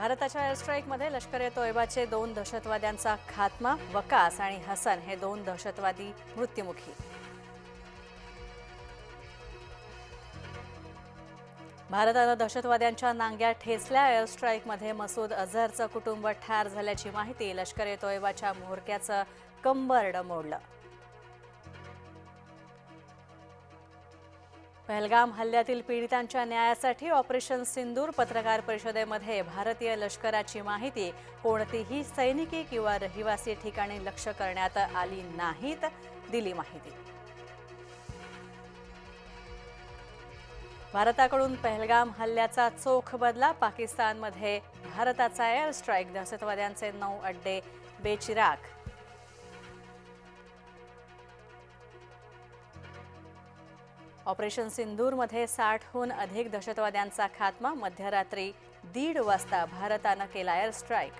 भारताच्या एअरस्ट्राईकमध्ये लष्कर ए तोयबाचे दोन दहशतवाद्यांचा खात्मा वकास आणि हसन हे दोन दहशतवादी मृत्युमुखी. भारतानं दहशतवाद्यांच्या नांग्या ठेचल्या. एअरस्ट्राईकमध्ये मसूद अझहरचं कुटुंब ठार झाल्याची माहिती लष्कर ए तोयबाच्या म्होरक्याचं कंबरड मोडलं. पहलगाम हल्ल्यातील पीडितांच्या न्यायासाठी ऑपरेशन सिंदूर पत्रकार परिषदेमध्ये भारतीय लष्कराची माहिती. कोणतीही सैनिकी किंवा रहिवासी ठिकाणी लक्ष करण्यात आली नाहीत दिली माहिती. भारताकडून पहलगाम हल्ल्याचा चोख बदला पाकिस्तानमध्ये. भारताचा एअर स्ट्राईक दहशतवाद्यांचे नऊ अड्डे बेचिराग ऑपरेशन सिंदूरमध्ये साठहून अधिक दहशतवाद्यांचा खात्मा मध्यरात्री दीड वाजता भारतानं केला एअर स्ट्राईक